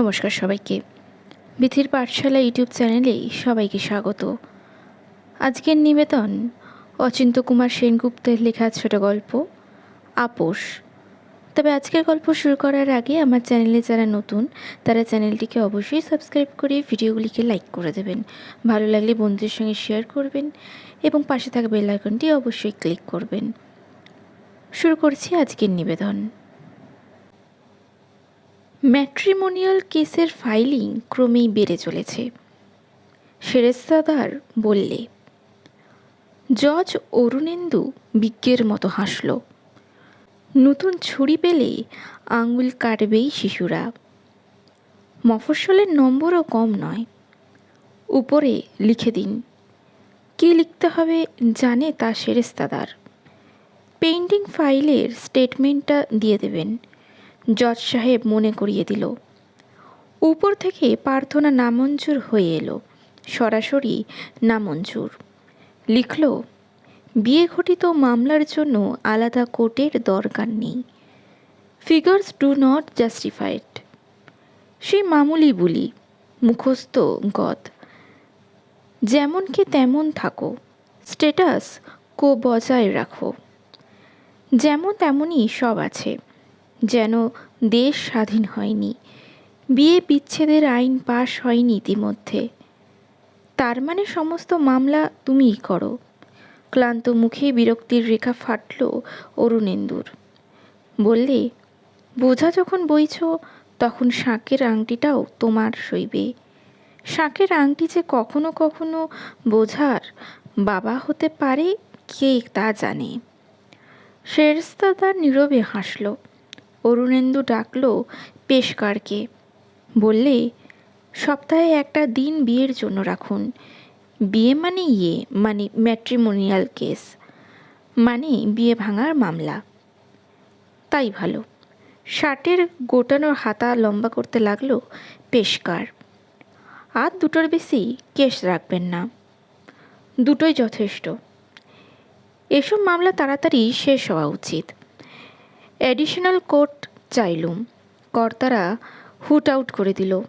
নমস্কার সবাইকে। বিথির পাঠশালা ইউটিউব চ্যানেলে সবাইকে স্বাগত। আজকের নিবেদন অচিন্ত কুমার সেনগুপ্তের লেখা ছোট গল্প, আপোষ। তবে আজকের গল্প শুরু করার আগে আমার চ্যানেলে যারা নতুন, তারা চ্যানেলটিকে অবশ্যই সাবস্ক্রাইব করে ভিডিওগুলিকে লাইক করে দেবেন। ভালো লাগলে বন্ধুদের সঙ্গে শেয়ার করবেন এবং পাশে থাকা বেল আইকনটি অবশ্যই ক্লিক করবেন। শুরু করছি আজকের নিবেদন। ম্যাট্রিমোনিয়াল কেসের ফাইলিং ক্রমেই বেড়ে চলেছে। সেরেস্তাদার বললে জজ অরুণেন্দু বিজ্ঞের মতো হাসল। নতুন ছুরি পেলে আঙুল কাটবেই শিশুরা। মফস্বলের নম্বরও কম নয়। উপরে লিখে দিন। কী লিখতে হবে জানে তা সেরেস্তাদার পেন্টিং ফাইলের স্টেটমেন্টটা দিয়ে দেবেন। জজ সাহেব মনে করিয়ে দিল। উপর থেকে প্রার্থনা নামঞ্জুর হয়ে এলো। সরাসরি নামঞ্জুর। লিখল, বিয়ে ঘটিত মামলার জন্য আলাদা কোর্টের দরকার নেই। Figures do not justified. সেই মামুলি বুলি, মুখস্থ গদ। যেমনকে তেমন থাকো। স্টেটাস কো বজায় রাখো। যেমন তেমনই সব আছে। যেন দেশ স্বাধীন হয়নি। বিয়ে বিচ্ছেদের আইন পাশ হয়নি ইতিমধ্যে। তার মানে সমস্ত মামলা তুমিই করো। ক্লান্ত মুখে বিরক্তির রেখা ফাটল অরুণেন্দুর। বললে, বোঝা যখন বইছ, তখন শাঁকের আংটিটাও তোমার সইবে। শাঁকের আংটি যে কখনো কখনো বোঝার বাবা হতে পারে, কে তা জানে। শেরস্তা তার নীরবে হাসল। অরুণেন্দু ডাকল পেশকারকে। বললে, সপ্তাহে একটা দিন বিয়ের জন্য রাখুন। বিয়ে মানে ইয়ে মানে ম্যাট্রিমোনিয়াল কেস। মানে বিয়ে ভাঙার মামলা। তাই ভালো। শার্টের গোটানোর হাতা লম্বা করতে লাগল পেশকার। আর দুটোর বেশি কেস রাখবেন না। দুটোই যথেষ্ট। এসব মামলা তাড়াতাড়ি শেষ হওয়া উচিত। অ্যাডিশনাল কোর্ট চাইলুম। কর্তারা হুট আউট করে দিল।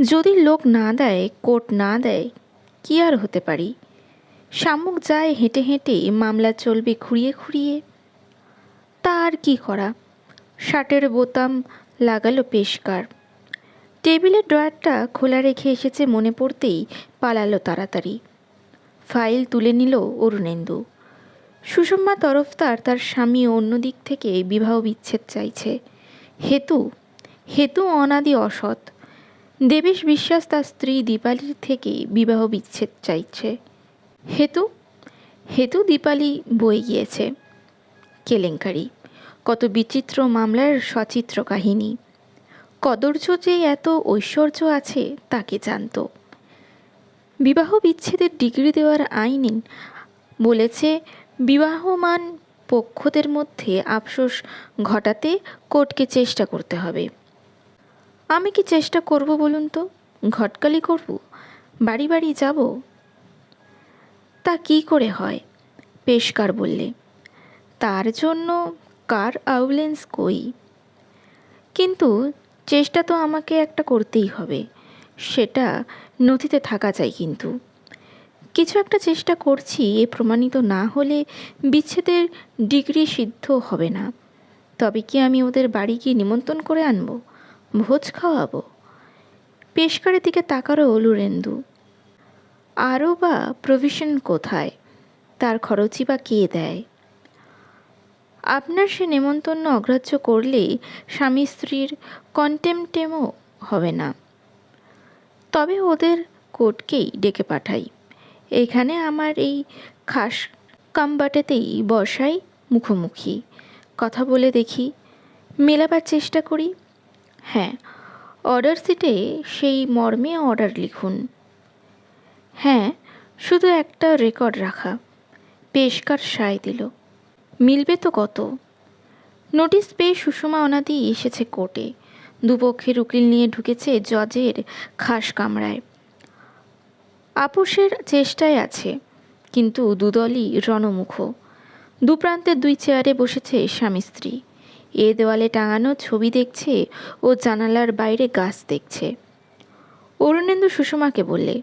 যদি লোক না দেয়, কোর্ট না দেয়, কি আর হতে পারি? শামুক যায় হেঁটে হেঁটে মামলা চলবে খুঁড়িয়ে খুঁড়িয়ে। তা আর কি করা? শার্টের বোতাম লাগালো পেশকার। টেবিলের ড্রয়ারটা খোলা রেখে এসেছে মনে পড়তেই পালালো তাড়াতাড়ি। ফাইল তুলে নিল অরুণেন্দু। সুষমা তরফদার তার স্বামী অন্য দিক থেকে বিবাহ বিচ্ছেদ চাইছে। হেতু হেতু অনাদি অসৎ। দেবেশ বিশ্বাস তার স্ত্রী দীপালির থেকে বিবাহ বিচ্ছেদ চাইছে। হেতু হেতু দীপালি বয়ে গিয়েছে। কেলেঙ্কারি, কত বিচিত্র মামলার সচিত্র কাহিনী। কদর্য যে এত ঐশ্বর্য আছে, তাকে জানত। বিবাহ বিচ্ছেদের ডিগ্রি দেওয়ার আইন বলেছে বিবাহমান পক্ষদের মধ্যে আফসোস ঘটাতে কোর্টকে চেষ্টা করতে হবে। আমি কি চেষ্টা করব বলুন তো? ঘটকালি করব? বাড়ি বাড়ি যাব? তা কি করে হয়? পেশকার বললে, তার জন্য কার আউলেন্স কই? কিন্তু চেষ্টা তো আমাকে একটা করতেই হবে। সেটা নথিতে থাকা চাই কিন্তু। কিছু একটা চেষ্টা করছি, এ প্রমাণিত না হলে বিচ্ছেদের ডিগ্রি সিদ্ধ হবে না। তবে কি আমি ওদের বাড়ি গিয়ে নিমন্ত্রণ করে আনব? ভোজ খাওয়াবো? পেশকারের দিকে তাকারও অলুরেন্দু আরও বা প্রভিশন কোথায়? তার খরচই বা কে দেয়? আপনার সে নেমন্তন্ন অগ্রাহ্য করলে স্বামী স্ত্রীর কন্টেমটেমও হবে না। তবে ওদের কোর্টকেই ডেকে পাঠাই। এখানে আমার এই খাস কামবাটেতেই বসাই মুখোমুখি। কথা বলে দেখি, মেলাবার চেষ্টা করি। হ্যাঁ অর্ডার সিটে সেই মর্মে অর্ডার লিখুন। হ্যাঁ শুধু একটা রেকর্ড রাখা। পেশকার সায় দিল। মিলবে তো কত? নোটিশ পেয়ে সুষমা অনাদি এসেছে কোর্টে। দুপক্ষের উকিল নিয়ে ঢুকেছে জজের খাস কামরায়। আপোষের চেষ্টায় আছে, কিন্তু দুদলই রণমুখ। দুপ্রান্তের দুই চেয়ারে বসেছে স্বামী স্ত্রী। এ দেওয়ালে টাঙানো ছবি দেখছে ও জানালার বাইরে গাছ দেখছে। অরুণেন্দু সুষমাকে বললে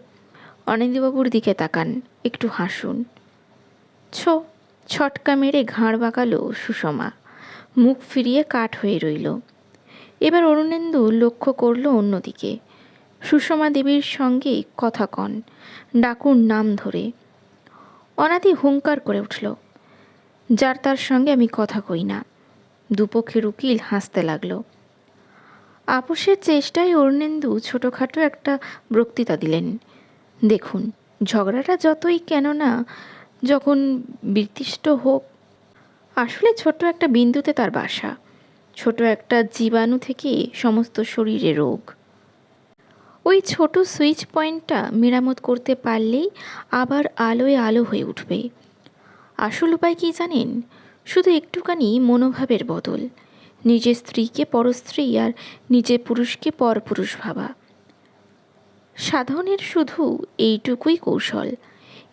অনিন্দিবাবুর দিকে তাকান, একটু হাসুন। ছো, ছটকা মেরে ঘাড় বাঁকালো সুষমা। মুখ ফিরিয়ে কাঠ হয়ে রইল। এবার অরুণেন্দু লক্ষ্য করল অন্যদিকে। সুষমা দেবীর সঙ্গে কথা কন ডাকুন নাম ধরে। অনাদি হুঙ্কার করে উঠল, যার তার সঙ্গে আমি কথা কই না। দুপক্ষের উকিল হাসতে লাগল। আপোষের চেষ্টায় অরুণেন্দু ছোটোখাটো একটা বক্তৃতা দিলেন। দেখুন, ঝগড়াটা যতই কেন না, যখন বিতৃষ্ট হোক, আসলে ছোট একটা বিন্দুতে তার বাসা। ছোট একটা জীবাণু থেকে সমস্ত শরীরে রোগ। ওই ছোট সুইচ পয়েন্টটা মেরামত করতে পারলেই আবার আলোয় আলো হয়ে উঠবে। আসল উপায় কি জানেন? শুধু একটুখানি মনোভাবের বদল। নিজের স্ত্রীকে পরস্ত্রী আর নিজের পুরুষকে পরপুরুষ ভাবা। সাধনের শুধু এইটুকুই কৌশল।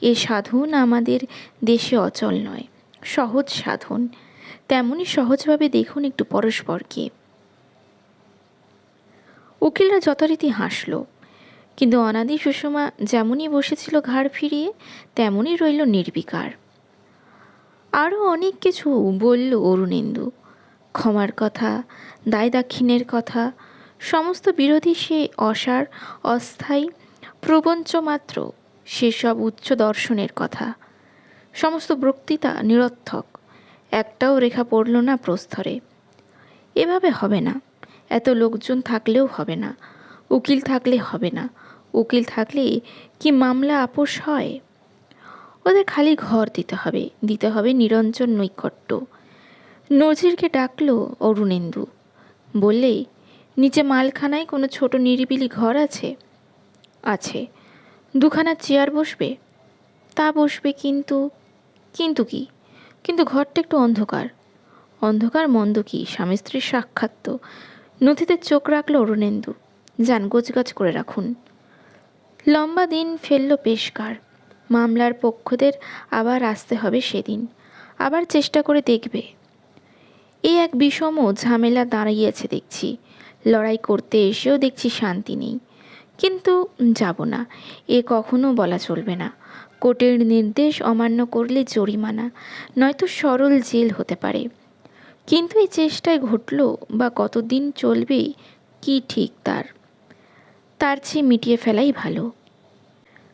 এ সাধন আমাদের দেশে অচল নয়, সহজ সাধন। তেমনই সহজভাবে দেখুন একটু পরস্পরকে। উকিলরা যথারীতি হাসল। কিন্তু অনাদি সুষমা যেমনই বসেছিল ঘাড় ফিরিয়ে, তেমনই রইল নির্বিকার। আরও অনেক কিছু বলল অরুণেন্দু। ক্ষমার কথা দায় দাক্ষিণ্যের কথা, সমস্ত বিরোধী সে অসার, অস্থায়ী, প্রবঞ্চ মাত্র, সেসব উচ্চ দর্শনের কথা। সমস্ত বক্তৃতা নিরর্থক, একটাও রেখা পড়ল না প্রস্তরে। এভাবে হবে না। এত লোকজন থাকলেও হবে না। উকিল থাকলে হবে না। উকিল থাকলে কি মামলা আপোষ হয়? ওদের খালি ঘর দিতে হবে। দিতে হবে নিরঞ্জন নৈকট্য। নজিরকে ডাকলো অরুণেন্দু। বললে, নিচে মালখানায় কোনো ছোট নিরিবিলি ঘর আছে? আছে। দুখানা চেয়ার বসবে? তা বসবে কিন্তু। কিন্তু কি? কিন্তু ঘরটা একটু অন্ধকার। অন্ধকার মন্দ কি? স্বামী স্ত্রীর সাক্ষাৎ তো। নথিতে চোখ রাখল অরুণেন্দু। যান, গোছগাছ করে রাখুন। লম্বা দিন ফেলল পেশকার। মামলার পক্ষদের আবার আসতে হবে সেদিন। আবার চেষ্টা করে দেখবে। এ এক বিষম ঝামেলা দাঁড়িয়েছে দেখছি। লড়াই করতে এসেও দেখছি শান্তি নেই। কিন্তু যাব না। এ কখনো বলা চলবে না। কোর্টের নির্দেশ অমান্য করলে জরিমানা। নয়তো সরল জেল হতে পারে। কিন্তু এই চেষ্টায় ঘটল বা কতদিন চলবে, কি ঠিক তার? তার চেয়ে মিটিয়ে ফেলাই ভালো।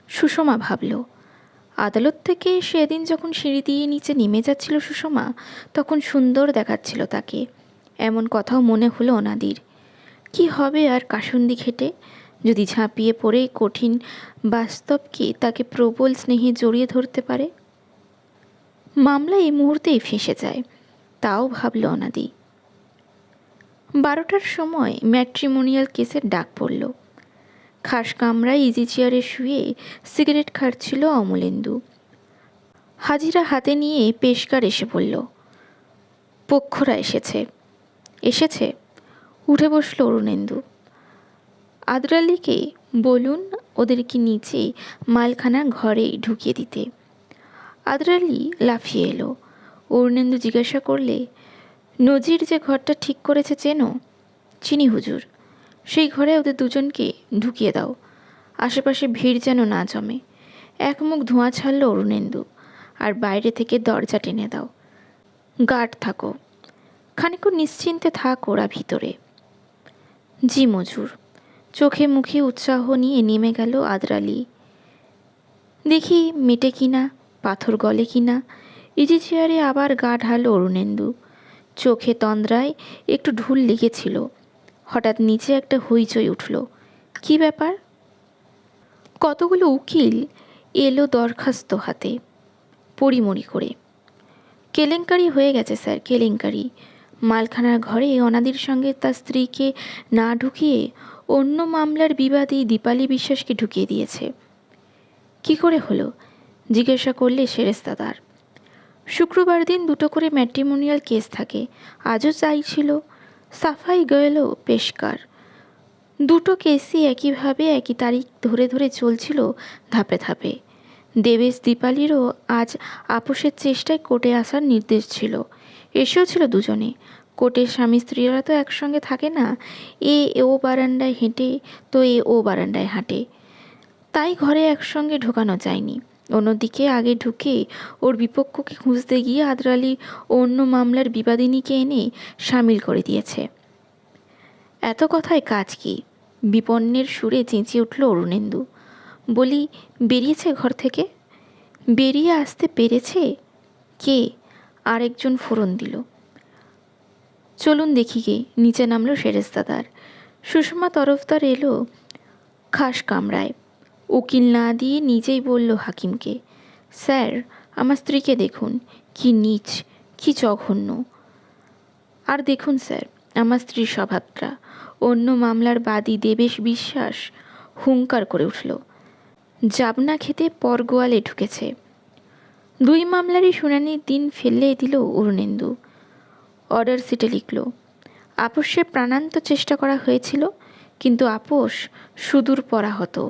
সুষমা ভাবল, আদালত থেকে সেদিন যখন সিঁড়ি দিয়ে নিচে নেমে যাচ্ছিল সুষমা, তখন সুন্দর দেখাচ্ছিল তাকে। এমন কথাও মনে হলো অনাদির। কি হবে আর কাসুন্দি খেটে? যদি ঝাঁপিয়ে পড়ে কঠিন বাস্তবকে তাকে প্রবল স্নেহে জড়িয়ে ধরতে পারে? মামলা এই মুহূর্তেই ফেঁসে যায়। তাও ভাবল অনাদি। বারোটার সময় ম্যাট্রিমোনিয়াল কেসের ডাক পড়ল। খাস কামরায় ইজি চেয়ারে শুয়ে সিগারেট খাচ্ছিল অমলেন্দু। হাজিরা হাতে নিয়ে পেশকার এসে বলল পক্ষরা এসেছে। এসেছে? উঠে বসল অরুণেন্দু। আদরালিকে বলুন ওদেরকে নিচে মালখানা ঘরে ঢুকিয়ে দিতে। আদরালি লাফিয়ে এলো। অরুণেন্দু জিজ্ঞাসা করলে, নজির যে ঘরটা ঠিক করেছে চেনো? চিনি, হুজুর। সেই ঘরে ওদের দুজনকে ঢুকিয়ে দাও। আশেপাশে ভিড় যেন না জমে। এক মুখ ধোঁয়া ছাড়ল অরুণেন্দু, আর বাইরে থেকে দরজা টেনে দাও। গার্ড থাকো। খানিকক্ষণ নিশ্চিন্তে থাক ওরা ভিতরে। জি, মজুর। চোখে মুখে উৎসাহ নিয়ে নেমে গেল আদরালি। দেখি মেটে কিনা, পাথর গলে কিনা ইজি চেয়ারে আবার গা ঢাল অরুণেন্দু। চোখে তন্দ্রায় একটু ঢুল লেগেছিল। হঠাৎ নিচে একটা হইচই উঠল। কি ব্যাপার? কতগুলো উকিল এলো দরখাস্ত হাতে পরিমরি করে। কেলেঙ্কারি হয়ে গেছে, স্যার, কেলেঙ্কারি। মালখানার ঘরে অনাদির সঙ্গে তার স্ত্রীকে না ঢুকিয়ে অন্য মামলার বিবাদী দীপালি বিশ্বাসকে ঢুকিয়ে দিয়েছে। কি করে হলো? জিজ্ঞাসা করলে সেরেস্তাদার শুক্রবার দিন দুটো করে ম্যাট্রিমোনিয়াল কেস থাকে। আজও চাইছিল সাফাই গেল পেশকার। দুটো কেসই একইভাবে একই তারিখ ধরে ধরে চলছিল ধাপে ধাপে। দেবেশ দীপালিরও আজ আপোষের চেষ্টায় কোর্টে আসার নির্দেশ ছিল। এসেও ছিল দুজনে। কোর্টের স্বামী স্ত্রীরা তো একসঙ্গে থাকে না। এ ও বারান্দায় হেঁটে, তো এ ও বারান্দায় হাঁটে। তাই ঘরে একসঙ্গে ঢোকানো যায়নি। অন্যদিকে আগে ঢুকে ওর বিপক্ষকে খুঁজতে গিয়ে আদর আদরালি অন্য মামলার বিবাদিনীকে এনে সামিল করে দিয়েছে। এত কথায় কাজ কি? বিপন্নের সুরে চেঁচিয়ে উঠল অরুণেন্দু। বলি, বেরিয়েছে ঘর থেকে? বেরিয়ে আসতে পেরেছে? কে? আরেকজন ফোরন দিল। চলুন দেখি গে, নিচে নামলো সেরেস্তাদার সুষমা তরফদার এলো খাস কামরায়। উকিল না দিয়ে নিজেই বলল হাকিমকে, স্যার, আমার স্ত্রীকে দেখুন, কি নীচ, কি জঘন্য। আর দেখুন স্যার, আমার স্ত্রীর স্বভাবটা অন্য মামলার বাদী দেবেশ বিশ্বাস হুঙ্কার করে উঠল। জাবনা খেতে পরগোয়ালে ঢুকেছে। দুই মামলারই শুনানির দিন ফেলে দিল অরুণেন্দু। অর্ডার সিটে লিখল আপোষের প্রাণান্ত চেষ্টা করা হয়েছিল, কিন্তু আপোষ সুদূর পরাহত